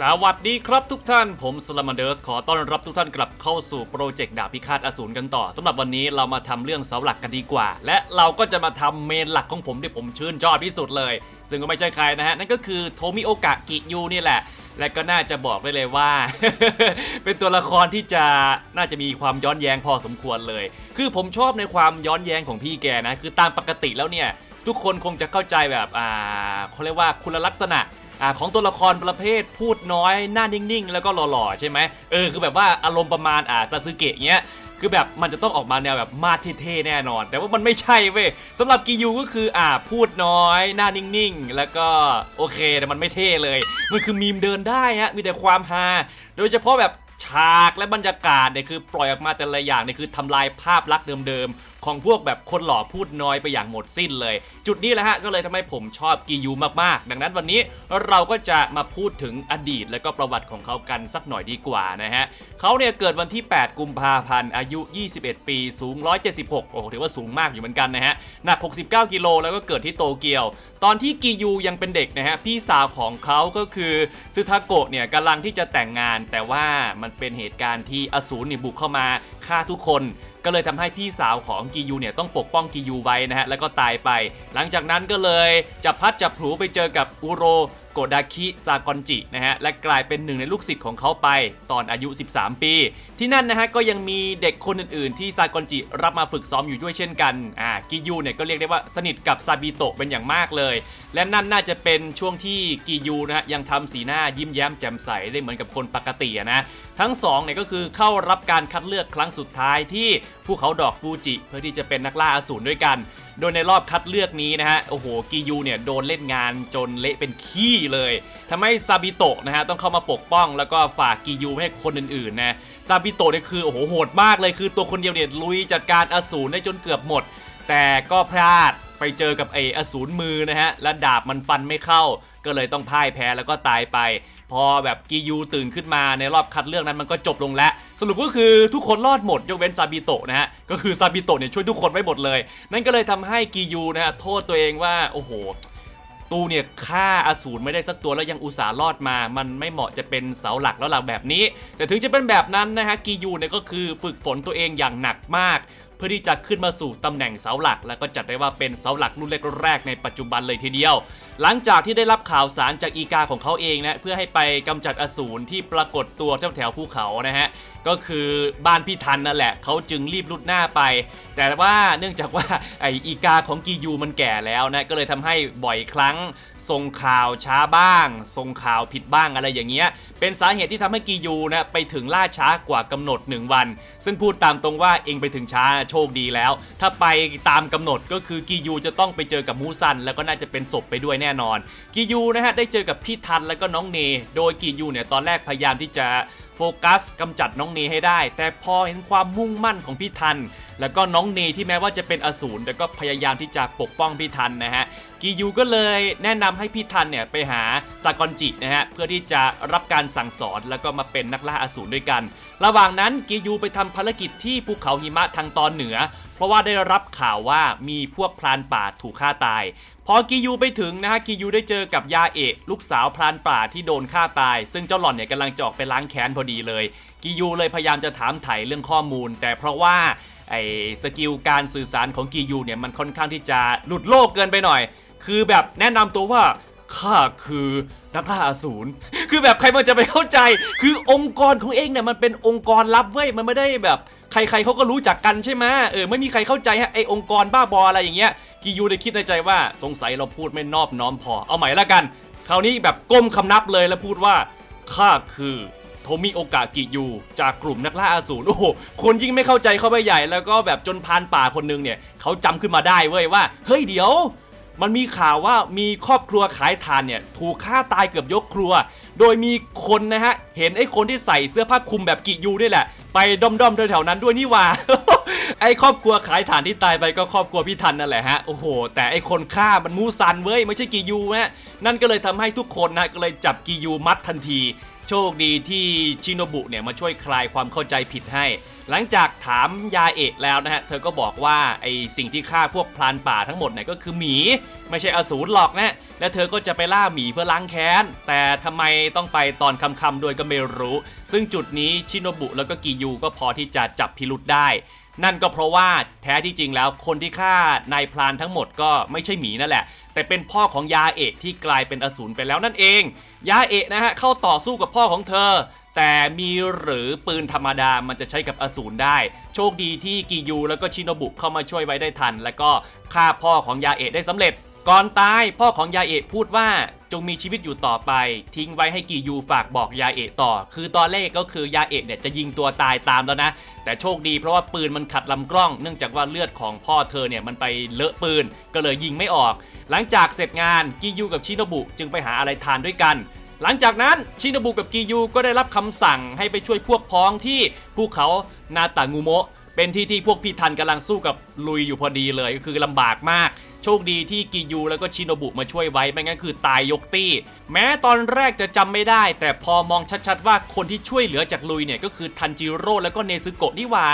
สวัสดีครับทุกท่านผมสลามันเดอร์สขอต้อนรับทุกท่านกลับเข้าสู่โปรเจกต์ดาบพิฆาตอสูรกันต่อสำหรับวันนี้เรามาทำเรื่องเสาหลักกันดีกว่า และเราก็จะมาทำเมนหลักของผมที่ผมชื่นชอบที่สุดเลย ซึ่งก็ไม่ใช่ใครนะฮะ นั่นก็คือโทมิโอกะกิยูนี่แหละ และก็น่าจะบอกได้เลยว่า เป็นตัวละครที่จะน่าจะมีความย้อนแย้งพอสมควรเลย คือผมชอบในความย้อนแย้งของพี่แกนะคือตามปกติแล้วเนี่ยทุกคนคงจะเข้าใจแบบอ่าเขาเรียกว่าคุณลักษณะ อ่าของตัวละครประเภทพูดน้อยหน้านิ่งๆ แล้วก็หล่อๆใช่ไหมเออคือแบบว่าอารมณ์ประมาณอ่าซาสึเกะเงี้ยคือแบบมันจะต้องออกมาแนวแบบมาดเท่ๆแน่นอน แต่ว่ามันไม่ใช่เว้ยสำหรับกิยูก็คืออ่าพูดน้อย หน้านิ่งๆ แล้วก็โอเคแต่มันไม่เท่เลย มันคือมีมเดินได้ฮะมีแต่ความฮาโดยเฉพาะแบบฉากและบรรยากาศเนี่ยคือปล่อยออกมาแต่ละอย่างเนี่ยคือทำลายภาพลักษณ์เดิมๆ ของพวกแบบคนหล่อพูดน้อยไปอย่างหมดสิ้นเลย จุดนี้แหละฮะก็เลยทำให้ผมชอบกิยูมากๆ ดังนั้นวันนี้เราก็จะมาพูดถึงอดีตและก็ประวัติของเขากันสักหน่อยดีกว่านะฮะเขาเนี่ยเกิดวันที่ 8 กุมภาพันธ์อายุ 21 ปีสูง 176 โอ้ถือว่าสูงมากอยู่เหมือนกันนะฮะหนัก 69 กิโลแล้วก็เกิดที่โตเกียว ตอนที่กิยูยังเป็นเด็กนะฮะพี่สาวของเขาก็คือซึทาโกะเนี่ยกำลังที่จะแต่งงาน แต่ว่ามันเป็นเหตุการณ์ที่อสูรเนี่ยบุกเข้ามาฆ่าทุกคน ก็เลยทำให้พี่สาวของกิยูเนี่ยต้องปกป้องกิยูไว้นะฮะแล้วก็ตายไป หลังจากนั้นก็เลยจับพัดจับผูไปเจอกับอุโร โกดาคิซากอนจินะฮะและกลายเป็นหนึ่งในลูกศิษย์ของเขาไปตอนอายุ 13 ปี ที่นั่นนะฮะก็ยังมีเด็กคนอื่นๆ ที่ซากอนจิรับมาฝึกซ้อมอยู่ด้วยเช่นกันอ่ากิยูเนี่ยก็เรียกได้ว่าสนิทกับซาบิโตะเป็นอย่างมากเลย และนั่นน่าจะเป็นช่วงที่กิยูนะฮะยังทำสีหน้ายิ้มแย้มแจ่มใสได้เหมือนกับคนปกตินะทั้งสองเนี่ยก็คือเข้ารับการคัดเลือกครั้งสุดท้ายที่ภูเขาดอกฟูจิ เพื่อที่จะเป็นนักล่าอสูรด้วยกัน โดยในรอบคัดเลือกนี้นะฮะ โอ้โห กียูเนี่ยโดนเล่นงานจนเละเป็นขี้เลยทำให้ซาบิโตะนะฮะต้องเข้ามาปกป้องแล้วก็ฝากกียูให้คนอื่นๆนะซาบิโตะเนี่ยคือโอ้โหโหดมากเลยคือตัวคนเดียวเนี่ยลุยจัดการอสูรได้จนเกือบหมด แต่ก็พลาด ไปเจอกับไอ้อสูรมือนะฮะและดาบมันฟันไม่เข้า ก็เลยต้องพ่ายแพ้แล้วก็ตายไป พอแบบกิยูตื่นขึ้นมาในรอบคัดเลือกนั้นมันก็จบลงแล้ว สรุปก็คือทุกคนรอดหมดยกเว้นซาบิโตะนะฮะก็คือซาบิโตะเนี่ยช่วยทุกคนไว้หมดเลย นั่นก็เลยทำให้กิยูนะฮะโทษตัวเองว่าโอ้โหตูเนี่ยฆ่าอสูรไม่ได้สักตัวแล้วยังอุตส่าห์รอดมา มันไม่เหมาะจะเป็นเสาหลักแล้วหลักแบบนี้ แต่ถึงจะเป็นแบบนั้นนะฮะกียูเนี่ยก็คือฝึกฝนตัวเองอย่างหนักมากเพื่อที่จะขึ้นมาสู่ตำแหน่งเสาหลัก แล้วก็จัดได้ว่าเป็นเสาหลักรุ่นแรกๆในปัจจุบันเลยทีเดียว หลังจากที่ได้รับข่าวสารจากอีกาของเขาเองนะเพื่อให้ไปกำจัดอสูรที่ปรากฏตัวแถวแถวภูเขานะฮะก็คือบ้านพี่ทันนั่นแหละเขาจึงรีบรุดหน้าไป แต่ว่าเนื่องจากว่าไออีกาของกียูมันแก่แล้วนะก็เลยทำให้บ่อยครั้งส่งข่าวช้าบ้าง ส่งข่าวผิดบ้างอะไรอย่างเงี้ยเป็นสาเหตุที่ทำให้กียูนะไปถึงล่าช้ากว่ากำหนด 1 วัน ซึ่งพูดตามตรงว่าเองไปถึงช้าโชคดีแล้ว ถ้าไปตามกำหนดก็คือกียูจะต้องไปเจอกับมูซัน แล้วก็น่าจะเป็นศพไปด้วยแน่นอนกียูนะฮะได้เจอกับพี่ทันแล้วก็น้องเน โดยกียูเนี่ยตอนแรกพยายามที่จะ โฟกัสกำจัดน้องเนให้ได้ แต่พอเห็นความมุ่งมั่นของพี่ทัน แล้วก็น้องเนที่แม้ว่าจะเป็นอสูรแต่ก็พยายามที่จะปกป้องพี่ทันนะฮะกิยูก็เลยแนะนำให้พี่ทันเนี่ยไปหาซากอนจินะฮะเพื่อที่จะรับการสั่งสอนแล้วก็มาเป็นนักล่าอสูรด้วยกัน ระหว่างนั้นกิยูไปทำภารกิจที่ภูเขาหิมะทางตอนเหนือเพราะว่าได้รับข่าวว่ามีพวกพรานป่าถูกฆ่าตาย พอกิยูไปถึงนะฮะกิยูได้เจอกับยาเอะลูกสาวพรานป่าที่โดนฆ่าตาย ซึ่งเจ้าหล่อนเนี่ยกำลังจะออกไปล้างแค้นพอดีเลย กิยูเลยพยายามจะถามไถ่เรื่องข้อมูล แต่เพราะว่าไอ้สกิลการสื่อสารของกิยูเนี่ยมันค่อนข้างที่จะหลุดโลกเกินไปหน่อย คือแบบแนะนำตัวว่าข้าคือนักล่าอสูร คือแบบใครมันจะไปเข้าใจ คือองค์กรของเองเนี่ยมันเป็นองค์กรลับเว้ย มันไม่ได้แบบ ใครๆเขาก็รู้จักกันใช่ไหมเออไม่มีใครเข้าใจฮะไอองค์กรบ้าบออะไรอย่างเงี้ยกิยูได้คิดในใจว่าสงสัยเราพูดไม่นอบน้อมพอเอาใหม่ละกัน คราวนี้แบบก้มคำนับเลยแล้วพูดว่าข้าคือโทมิโอกะกิยูจากกลุ่มนักล่าอาสูรโอ้โหคนยิ่งไม่เข้าใจเข้าไปใหญ่แล้วก็แบบจนพานป่าคนนึงเนี่ยเขาจำขึ้นมาได้เว้ยว่าเฮ้ยเดี๋ยว มันมีข่าวว่ามีครอบครัวขายทานเนี่ยถูกฆ่าตายเกือบยกครัว โดยมีคนนะฮะ เห็นไอ้คนที่ใส่เสื้อผ้าคลุมแบบกิยูนี่แหละ ไปด้อมๆแถวๆนั้นด้วยนี่ว่า ไอ้ครอบครัวขายฐานที่ตายไปก็ครอบครัวพี่ทันนั่นแหละฮะ โอ้โห แต่ไอ้คนฆ่ามันมูซันเว้ยไม่ใช่กียูฮะ นั่นก็เลยทำให้ทุกคนนะก็เลยจับกียูมัดทันที โชคดีที่ชิโนบุเนี่ยมาช่วยคลายความเข้าใจผิดให้ หลังจากถามยาเอะแล้วนะฮะ เธอก็บอกว่าไอสิ่งที่ฆ่าพวกพรานป่าทั้งหมดเนี่ยก็คือหมี ไม่ใช่อสูรหรอกนะและเธอก็จะไปล่าหมีเพื่อล้างแค้น แต่ทำไมต้องไปตอนค่ำๆโดยก็ไม่รู้ ซึ่งจุดนี้ชิโนบุแล้วก็กิยูก็พอที่จะจับพิรุษได้ นั่นก็เพราะว่าแท้ที่จริงแล้วคนที่ฆ่านายพลานทั้งหมดก็ไม่ใช่หมีนั่นแหละ แต่เป็นพ่อของยาเอะที่กลายเป็นอสูรไปแล้วนั่นเอง ยาเอะนะฮะเข้าต่อสู้กับพ่อของเธอ แต่มีหรือปืนธรรมดามันจะใช้กับอสูรได้ โชคดีที่กิยูแล้วก็ชิโนบุเข้ามาช่วยไว้ได้ทัน แล้วก็ฆ่าพ่อของยาเอะได้สำเร็จ ก่อนตายพ่อของยาเอะพูดว่าจงมีชีวิตอยู่ต่อไป ทิ้งไว้ให้กิยูฝากบอกยาเอะต่อ คือตอนแรกก็คือยาเอะเนี่ยจะยิงตัวตายตามแล้วนะ แต่โชคดีเพราะว่าปืนมันขัดลำกล้อง เนื่องจากว่าเลือดของพ่อเธอเนี่ยมันไปเลอะปืนก็เลยยิงไม่ออก หลังจากเสร็จงานกิยูกับชิโนบุจึงไปหาอะไรทานด้วยกันหลังจากนั้นชินบุกับกิยูก็ได้รับคำสั่งให้ไปช่วยพวกพ้องที่ภูเขานาตางูโมะเป็นที่ที่พวกพี่ทันกำลังสู้กับลุยอยู่พอดีเลยก็คือลำบากมาก โชคดีที่กิยูแล้วก็ชินบุมาช่วยไว้ไม่งั้นคือตายยกตี้ แม้ตอนแรกจะจำไม่ได้ แต่พอมองชัดๆว่าคนที่ช่วยเหลือจากลุยเนี่ยก็คือทันจิโร่แล้วก็เนซึโกะนี่ว่า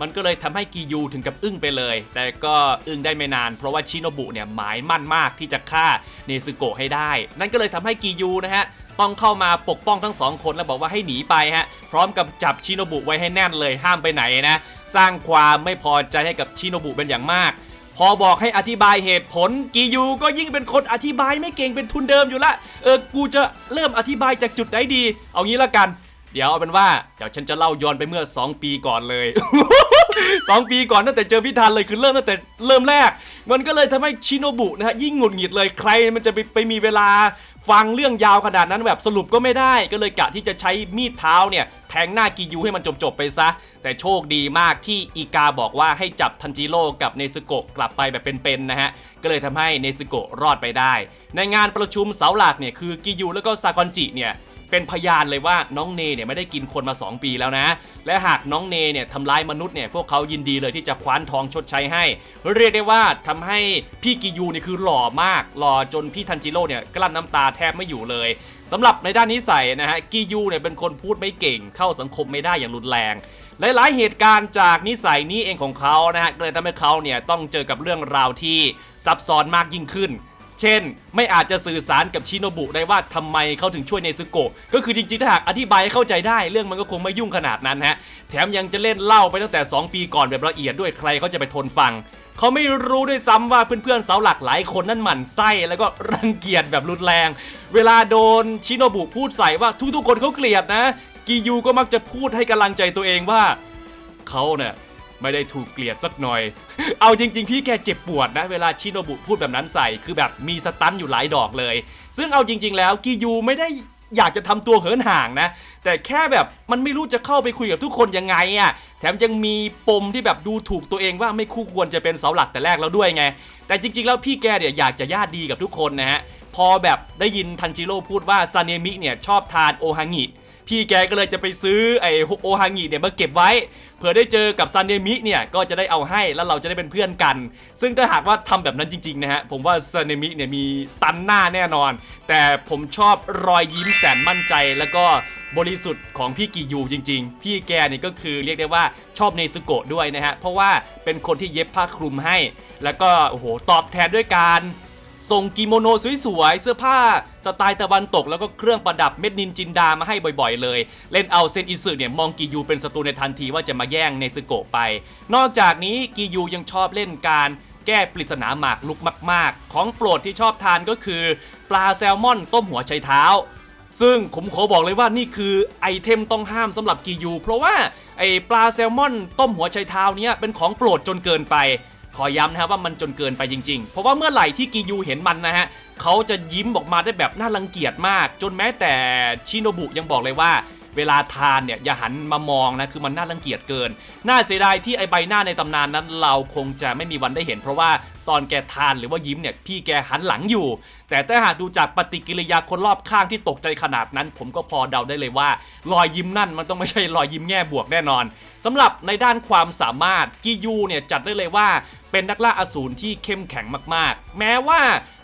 มันก็เลยทำให้กิยูถึงกับอึ้งไปเลย แต่ก็อึ้งได้ไม่นาน เพราะว่าชิโนบุเนี่ยหมายมั่นมากที่จะฆ่าเนซึโกะให้ได้ นั่นก็เลยทำให้กิยูนะฮะต้องเข้ามาปกป้องทั้งสองคนแล้วบอกว่าให้หนีไปฮะ พร้อมกับจับชิโนบุไว้ให้แน่นเลยห้ามไปไหนนะ สร้างความไม่พอใจให้กับชิโนบุเป็นอย่างมาก พอบอกให้อธิบายเหตุผลกียูก็ยิ่งเป็นคนอธิบายไม่เก่งเป็นทุนเดิมอยู่ละเออกูจะเริ่มอธิบายจากจุดไหนดี เอางี้ละกัน เดี๋ยวเอาเป็นว่าเดี๋ยวฉันจะเล่าย้อนไปเมื่อ 2 ปีก่อนเลย 2 ปีก่อนตั้งแต่เจอพี่ทันเลยคือเริ่มตั้งแต่เริ่มแรก มันก็เลยทำให้ชิโนบุนะฮะยิ่งหงุดหงิดเลยใครมันจะไปไปมีเวลาฟังเรื่องยาวขนาดนั้นแบบสรุปก็ไม่ได้ ก็เลยกะที่จะใช้มีดเท้าเนี่ยแทงหน้ากิยูให้มันจบๆไปซะ แต่โชคดีมากที่อีกาบอกว่าให้จับทันจิโร่กับเนซึโกะกลับไปแบบเป็นๆนะฮะก็เลยทำให้เนซึโกะรอดไปได้ ในงานประชุมเสาหลักเนี่ยคือกิยูแล้วก็ซากอนจิเนี่ย เป็นพยานเลยว่าน้องเนเนี่ยไม่ได้กินคนมา 2 ปีแล้วนะ และหากน้องเนเนี่ยทำร้ายมนุษย์เนี่ยพวกเขายินดีเลยที่จะคว้านทองชดใช้ให้ เรียกได้ว่าทำให้พี่กิยูเนี่ยคือหล่อมาก หล่อจนพี่ทันจิโร่เนี่ยกลั้นน้ำตาแทบไม่อยู่เลยสำหรับในด้านนิสัยนะฮะกิยูเนี่ยเป็นคนพูดไม่เก่ง เข้าสังคมไม่ได้อย่างรุนแรงหลายๆเหตุการณ์จากนิสัยนี้เองของเขานะฮะเลยทำให้เขาเนี่ยต้องเจอกับเรื่องราวที่ซับซ้อนมากยิ่งขึ้น เช่น ไม่อาจจะสื่อสารกับชิโนบุได้ว่าทำไมเขาถึงช่วยเนซึโกะก็คือจริงๆถ้าหากอธิบายให้เข้าใจได้เรื่องมันก็คงไม่ยุ่งขนาดนั้นฮะแถมยังจะเล่นเล่าไปตั้งแต่ 2 ปีก่อนแบบละเอียดด้วยใครเขาจะไปทนฟังเขาไม่รู้ด้วยซ้ำว่าเพื่อนๆเสาหลักหลายคนนั่นหมั่นไส้แล้วก็รังเกียจแบบรุนแรง เวลาโดนชิโนบุพูดใส่ว่าทุกๆคนเขาเกลียดนะกิยูก็มักจะพูดให้กำลังใจตัวเองว่าเขาเนี่ย ไม่ได้ถูกเกลียดสักหน่อย เอาจริง ๆ พี่แกเจ็บปวดนะ เวลาชิโนบุพูดแบบนั้นใส่คือแบบมีสตันอยู่หลายดอกเลย ซึ่งเอาจริง ๆ แล้วกิยูไม่ได้อยากจะทำตัวเหินห่างนะ แต่แค่แบบมันไม่รู้จะเข้าไปคุยกับทุกคนยังไงอะ่ะแถมยังมีปมที่แบบดูถูกตัวเองว่าไม่คู่ควรจะเป็นเสาหลักแต่แรกแล้วด้วยไง แต่จริง ๆ แล้วพี่แกเนี่ยอยากจะญาติดีกับทุกคนนะฮะพอแบบได้ยินทันจิโร่พูดว่าซาเนมิเนี่ยชอบทานโอฮางิ พี่แกก็เลยจะไปซื้อไอโอฮางิเนี่ยมาเก็บไว้เผื่อได้เจอกับซันเนมิเนี่ยก็จะได้เอาให้แล้วเราจะได้เป็นเพื่อนกัน ซึ่งถ้าหากว่าทำแบบนั้นจริงๆนะฮะผมว่าซันเนมิเนี่ยมีตันหน้าแน่นอน แต่ผมชอบรอยยิ้มแสนมั่นใจแล้วก็บริสุทธิ์ของพี่กิยูจริง ๆ พี่แกเนี่ยก็คือเรียกได้ว่าชอบเนซึโกะด้วยนะฮะเพราะว่าเป็นคนที่เย็บผ้าคลุมให้ แล้วก็โอ้โหตอบแทนด้วยการ ส่งกิโมโนสวยๆเสื้อผ้า สไตล์ตะวันตกแล้วก็เครื่องประดับเม็ดนินจินดามาให้บ่อยๆ เลย เล่นเอาเซนอิสึเนี่ยมองกิยูเป็นศัตรูในทันทีว่าจะมาแย่งเนซึโกะไป นอกจากนี้กิยูยังชอบเล่นการแก้ปริศนาหมากลุกมาก ๆ ของโปรดที่ชอบทานก็คือ ปลาแซลมอนต้มหัวไชเท้า ซึ่งผมขอบอกเลยว่านี่คือไอเทมต้องห้ามสำหรับกิยู เพราะว่าไอปลาแซลมอนต้มหัวไชเท้าเนี้ยเป็นของโปรดจนเกินไป ขอย้ำนะครับว่ามันจนเกินไปจริงๆ เพราะว่าเมื่อไหร่ที่กิยูเห็นมันนะฮะเขาจะยิ้มออกมาได้แบบน่ารังเกียจมาก จนแม้แต่ชิโนบุยังบอกเลยว่าเวลาทานเนี่ยอย่าหันมามองนะคือมันน่ารังเกียจเกิน น่าเสียดายที่ไอใบหน้าในตำนานนั้นเราคงจะไม่มีวันได้เห็น เพราะว่า ตอนแกทานหรือว่ายิ้มเนี่ยพี่แกหันหลังอยู่ แต่ถ้าหากดูจากปฏิกิริยาคนรอบข้างที่ตกใจขนาดนั้น ผมก็พอเดาได้เลยว่า รอยยิ้มนั่นมันต้องไม่ใช่รอยยิ้มแง่บวกแน่นอนสำหรับในด้านความสามารถกิยูเนี่ยจัดได้เลยว่าเป็นนักล่าอสูรที่เข้มแข็งมากๆ แม้ว่า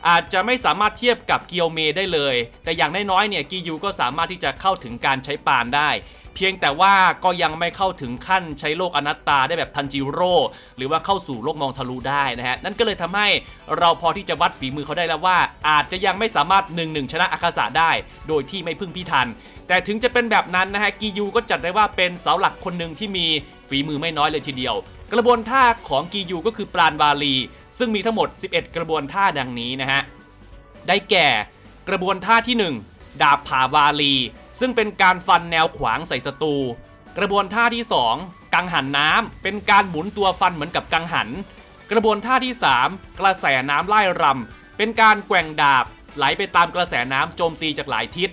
อาจจะไม่สามารถเทียบกับเกียวเมได้เลย แต่อย่างน้อยๆเนี่ยกิยูก็สามารถที่จะเข้าถึงการใช้ปานได้ เพียงแต่ว่าก็ยังไม่เข้าถึงขั้นใช้โลกอนัตตาได้แบบทันจิโร่หรือว่าเข้าสู่โลกมองทะลุได้นะฮะนั่นก็เลยทำให้เราพอที่จะวัดฝีมือเขาได้แล้วว่า อาจจะยังไม่สามารถ1นหนึ่งชนะอาคาสะได้ โดยที่ไม่พึ่งพี่ทัน แต่ถึงจะเป็นแบบนั้นนะฮะกิยูก็จัดได้ว่าเป็นเสาหลักคนหนึ่งที่มีฝีมือไม่น้อยเลยทีเดียว กระบวนท่าของกิยูก็คือปราณวาลี ซึ่งมีทั้งหมด 11 กระบวนท่าดังนี้นะฮะได้แก่กระบวนท่าที่ 1 ดาบผ่าวาลี ซึ่งเป็นการฟันแนวขวางใส่ศัตรู กระบวนท่าที่ 2 กังหันน้ำเป็นการหมุนตัวฟันเหมือนกับกังหัน กระบวนท่าที่ 3 กระแสน้ำไล่รำเป็นการแกว่งดาบ ไหลไปตามกระแสน้ำโจมตีจากหลายทิศ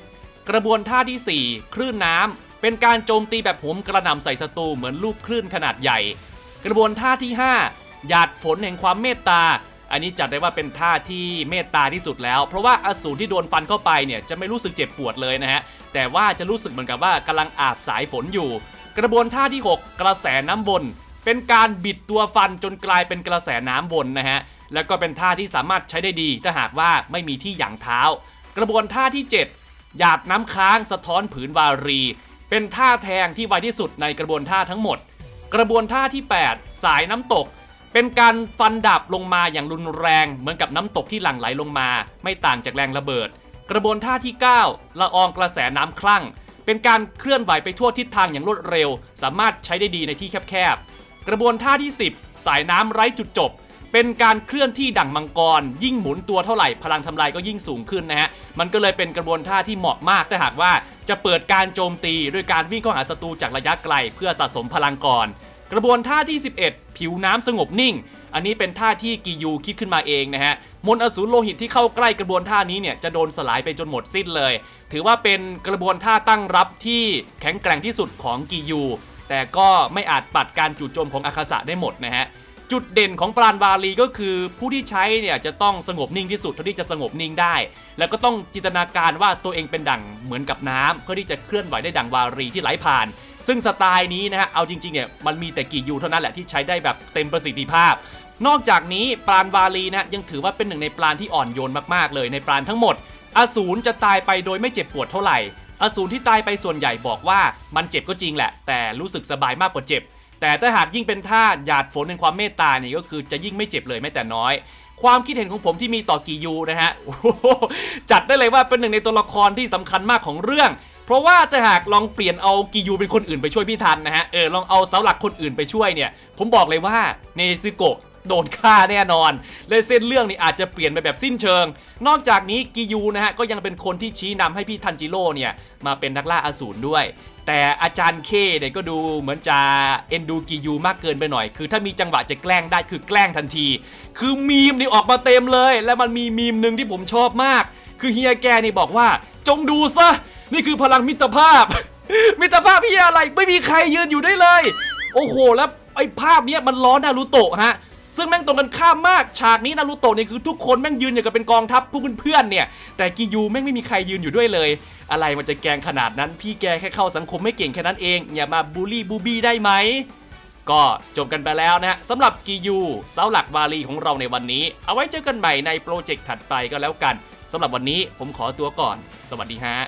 กระบวนท่าทีสี่4 คลื่นน้ำเป็นการโจมตีแบบโหมกระหน่ำใส่ศัตรูเหมือนลูกคลื่นขนาดใหญ่ กระบวนท่าที่ 5 หยาดฝนแห่งความเมตตา อันนี้จัดได้ว่าเป็นท่าที่เมตตาที่สุดแล้ว เพราะว่าอสูรที่โดนฟันเข้าไปเนี่ยจะไม่รู้สึกเจ็บปวดเลยนะฮะ แต่ว่าจะรู้สึกเหมือนกับว่ากำลังอาบสายฝนอยู่ กระบวนท่าที่ 6 กระแสน้ำวนเป็นการบิดตัวฟันจนกลายเป็นกระแสน้ำวนนะฮะ แล้วก็เป็นท่าที่สามารถใช้ได้ดี ถ้าหากว่าไม่มีที่หยางเท้า กระบวนท่าที่ 7 หยาดน้ำค้างสะท้อนผืนวารี เป็นท่าแทงที่ไวที่สุดในกระบวนท่าทั้งหมด กระบวนท่าที่ 8 สายน้ำตก เป็นการฟันดาบลงมาอย่างรุนแรงเหมือนกับน้ำตกที่หลั่งไหลลงมา ไม่ต่างจากแรงระเบิด กระบวนท่าที่ 9 ละอองกระแสน้ำคลั่ง เป็นการเคลื่อนไหวไปทั่วทิศทางอย่างรวดเร็ว สามารถใช้ได้ดีในที่แคบๆ กระบวนท่าที่ 10 สายน้ำไร้จุดจบ เป็นการเคลื่อนที่ดั่งมังกร ยิ่งหมุนตัวเท่าไหร่พลังทำลายก็ยิ่งสูงขึ้นนะฮะ มันก็เลยเป็นกระบวนท่าที่เหมาะมากถ้าหากว่าจะเปิดการโจมตี ด้วยการวิ่งเข้าหาศัตรูจากระยะไกล เพื่อสะสมพลังก่อน กระบวนท่าที่ 11 ผิวน้ำสงบนิ่ง อันนี้เป็นท่าที่กิยูคิดขึ้นมาเองนะฮะ มนอสูรโลหิตที่เข้าใกล้กระบวนท่านี้เนี่ยจะโดนสลายไปจนหมดสิ้นเลย ถือว่าเป็นกระบวนท่าตั้งรับที่แข็งแกร่งที่สุดของกิยู แต่ก็ไม่อาจปัดการจู่โจมของอาคาสะได้หมดนะฮะ จุดเด่นของปราณวาลีก็คือผู้ที่ใช้เนี่ยจะต้องสงบนิ่งที่สุดเท่าที่จะสงบนิ่งได้ แล้วก็ต้องจินตนาการว่าตัวเองเป็นดั่งเหมือนกับน้ำเพื่อที่จะเคลื่อนไหวได้ดั่งวารีที่ไหลผ่าน ซึ่งสไตล์นี้นะฮะเอาจริงๆเนี่ยมันมีแต่กี่ยูเท่านั้นแหละที่ใช้ได้แบบเต็มประสิทธิภาพ นอกจากนี้ปราณวาลีนะยังถือว่าเป็นหนึ่งในปราณที่อ่อนโยนมากๆเลยในปราณทั้งหมด อสูรจะตายไปโดยไม่เจ็บปวดเท่าไหร่ อสูรที่ตายไปส่วนใหญ่บอกว่ามันเจ็บก็จริงแหละ แต่รู้สึกสบายมากกว่าเจ็บ แต่ถ้าหากยิ่งเป็นท่าหยาดฝนในความเมตตาเนี่ยก็คือจะยิ่งไม่เจ็บเลยแม้แต่น้อยความคิดเห็นของผมที่มีต่อกียูนะฮะจัดได้เลยว่าเป็นหนึ่งในตัวละครที่สำคัญมากของเรื่อง เพราะว่าถ้าหากลองเปลี่ยนเอากียูเป็นคนอื่นไปช่วยพี่ทันนะฮะเออลองเอาเสาหลักคนอื่นไปช่วยเนี่ย ผมบอกเลยว่าเนซึโกะโดนฆ่าแน่นอนเลยเส้นเรื่องนี่อาจจะเปลี่ยนไปแบบสิ้นเชิง นอกจากนี้กิยูนะฮะก็ยังเป็นคนที่ชี้นำให้พี่ทันจิโร่เนี่ยมาเป็นนักล่าอสูรด้วย แต่อาจารย์เคเนี่ยก็ดูเหมือนจะเอ็นดูกิยูมากเกินไปหน่อย คือถ้ามีจังหวะจะแกล้งได้คือแกล้งทันที คือมีมนี่ออกมาเต็มเลย และมันมีมีมหนึ่งที่ผมชอบมาก คือเฮียแกนี่บอกว่าจงดูซะ นี่คือพลังมิตรภาพ มิตรภาพพี่อะไรไม่มีใครยืนอยู่ได้เลย โอ้โห แล้วไอ้ภาพเนี้ยมันล้อนารูโตะฮะซึ่งแม่งตรงกันข้ามมาก ฉากนี้นารูโตะเนี่ยคือทุกคนแม่งยืนอย่างกับเป็นกองทัพพวกเพื่อนๆเนี่ย แต่กิยูแม่งไม่มีใครยืนอยู่ด้วยเลย อะไรมันจะแกงขนาดนั้น พี่แกแค่เข้าสังคมไม่เก่งแค่นั้นเอง อย่ามาบูลลี่บูบี้ได้ไหม ก็จบกันไปแล้วนะฮะสำหรับกิยูเสาหลักวาลีของเราในวันนี้ เอาไว้เจอกันใหม่ในโปรเจกต์ถัดไปก็แล้วกันสำหรับวันนี้ผมขอตัวก่อน สวัสดีฮะ